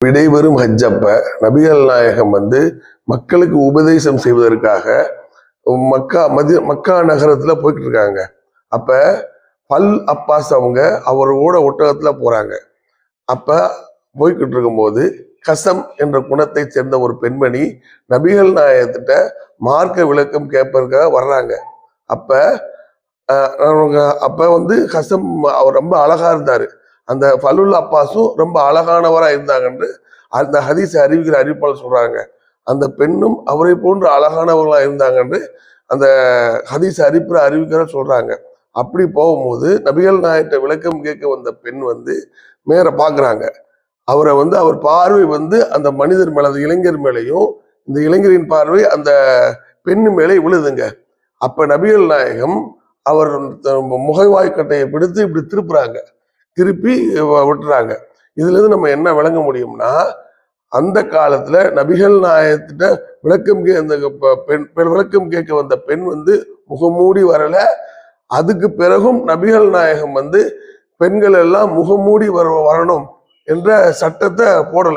விடைபெறும் ஹஜ்ஜப்ப நபிகள் நாயகம் வந்து மக்களுக்கு உபதேசம் செய்வதற்காக மக்கா மதி மக்கா நகரத்தில் போய்கிட்டு இருக்காங்க அப்போ பல் அப்பாஸ் அவங்க அவரோட ஒட்டகத்தில் போகிறாங்க அப்போ போய்கிட்டு இருக்கும்போது கசம் என்ற குணத்தை சேர்ந்த ஒரு பெண்மணி நபிகள் நாயகத்திட்ட மார்க்க விளக்கம் கேட்பதற்காக வர்றாங்க. அப்போ அப்போ அவங்க வந்து கசம் அவர் ரொம்ப அழகாக இருந்தார். அந்த ஃபலுல் அப்பாஸும் ரொம்ப அழகானவராக இருந்தாங்கன்று அந்த ஹதீஸை அறிவிக்கிற அறிவிப்பாளர் சொல்கிறாங்க அந்த பெண்ணும் அவரை போன்று அழகானவர்களாக இருந்தாங்கன்று அந்த ஹதீஸ் அறிப்பிற அறிவிக்கிற சொல்கிறாங்க அப்படி போகும்போது நபிகள் நாயட்ட விளக்கம் கேட்க வந்த பெண் வந்து மேலே பார்க்குறாங்க அவரை வந்து அவர் பார்வை வந்து அந்த மனிதர் மேலே அந்த இளைஞர் மேலேயும் இந்த இளைஞரின் பார்வை அந்த பெண்ணு மேலே விழுதுங்க. அப்போ நபிகள் நாயகம் அவர் முகவாய்க்கட்டையை பிடித்து இப்படி திருப்புறாங்க. திருப்பி வ- விட்டுறாங்க. இதுலேருந்து நம்ம என்ன விளங்க முடியும்னா அந்த காலத்தில் நபிகள் நாயகத்திட்ட விளக்கம் கே அந்த ப- பெண் விளக்கம் கேட்க வந்த பெண் வந்து முகமூடி வரலை. அதுக்கு பிறகும் நபிகள் நாயகம் வந்து பெண்கள் எல்லாம் முகமூடி வர வரணும் என்ற சட்டத்தை போடலை.